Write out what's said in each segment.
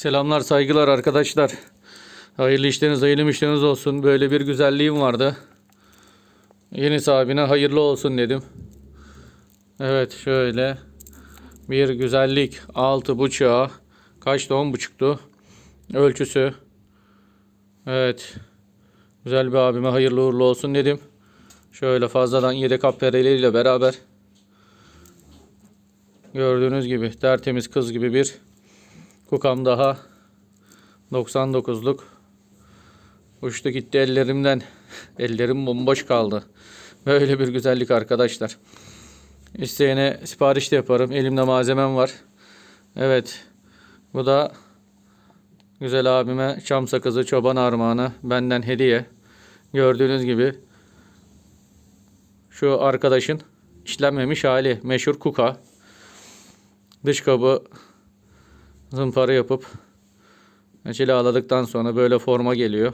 Selamlar saygılar arkadaşlar. Hayırlı işleriniz hayırlı müşteriniz olsun. Böyle bir güzelliğim vardı. Yeni sahibine hayırlı olsun dedim. Evet şöyle bir güzellik altı buçuğa kaçtı on buçuktu ölçüsü. Evet güzel bir abime hayırlı uğurlu olsun dedim. Şöyle fazladan yedek appareliyle beraber gördüğünüz gibi tertemiz kız gibi bir kukam daha 99'luk uçtu gitti ellerimden. Ellerim bomboş kaldı. Böyle bir güzellik arkadaşlar. İsteyene sipariş de yaparım. Elimde malzemem var. Evet. Bu da güzel abime çam sakızı çoban armağanı. Benden hediye. Gördüğünüz gibi şu arkadaşın işlenmemiş hali. Meşhur kuka. Dış kabı zımpara yapıp cilaladıktan sonra böyle forma geliyor.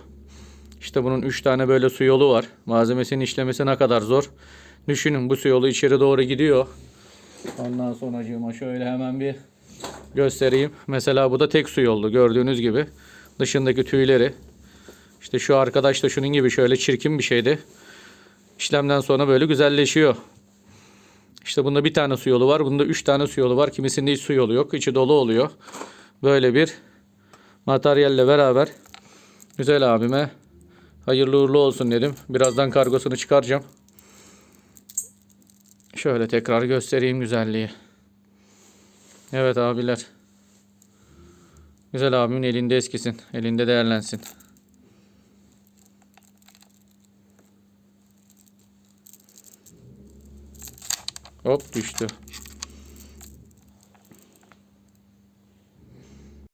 İşte bunun 3 tane böyle su yolu var. Malzemesinin işlemesi ne kadar zor. Düşünün bu su yolu içeri doğru gidiyor. Ondan sonracığıma şöyle hemen bir göstereyim. Mesela bu da tek su yolu gördüğünüz gibi. Dışındaki tüyleri. İşte şu arkadaş da şunun gibi şöyle çirkin bir şeydi. İşlemden sonra böyle güzelleşiyor. İşte bunda bir tane su yolu var. Bunda üç tane su yolu var. Kimisinde hiç su yolu yok. İçi dolu oluyor. Böyle bir materyalle beraber güzel abime hayırlı uğurlu olsun dedim. Birazdan kargosunu çıkaracağım. Şöyle tekrar göstereyim güzelliği. Evet abiler. Güzel abimin elinde eskisin. Elinde değerlensin. Hop düştü.